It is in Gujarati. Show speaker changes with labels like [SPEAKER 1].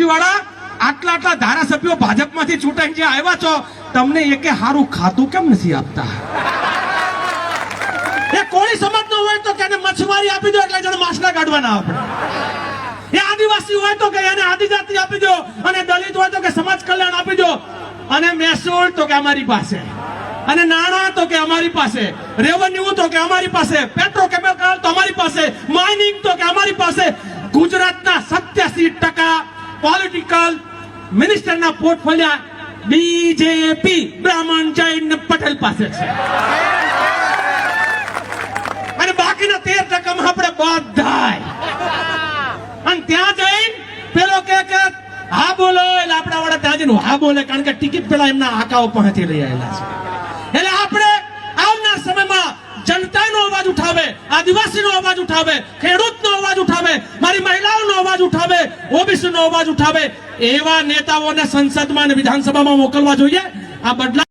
[SPEAKER 1] ઓબીસી વાળા આટલા આટલા ધારાસભ્યો ભાજપમાંથી ચૂંટાઈ જે આવ્યા છો, તમને એકે સારું ખાતું કેમ નથી આપતા? એ કોળી સમાજનો હોય તો તેને મચ્છમારી આપી દો એટલે જણ માછલા કાઢવાના આપણે. એ આદિવાસી હોય તો કે એને આદિજાતિ આપી દો અને દલિત હોય તો કે સમાજ કલ્યાણ આપી દો. અને મહેસૂલ તો કે અમારી પાસે. અને નાણાં તો કે અમારી પાસે. રેવન્યુ તો કે અમારી પાસે. પેટ્રોકેમિકલ તો અમારી પાસે. માઇનિંગ તો કે અમારી પાસે. ગુજરાતના સત્યાસી ટકા પોલિટિકલ મિનિસ્ટરના પોર્ટફોલિયા બીજેપી બ્રાહ્મણ જૈન પટેલ પાસે છે. અને બાકીના તેર ટકામાં આપણે બધાય. અને ત્યાં જઈને પેલો કે, હા બોલો. એટલે આપણા વાળા ત્યાં જઈને, હા બોલે. કારણ કે ટિકિટ પેલા એમના આકાઓ પહોંચી લઈ છે. એટલે આપણે આવનાર સમયમાં જનતાનો અવાજ ઉઠાવે, આદિવાસીનો અવાજ ઉઠાવે અવાજ ઉઠાવે, મારી મહિલાઓનો અવાજ ઉઠાવે, ઓબીસીનો અવાજ ઉઠાવે, એવા નેતાઓને સંસદમાં અને વિધાનસભામાં મોકલવા જોઈએ. આ બદલા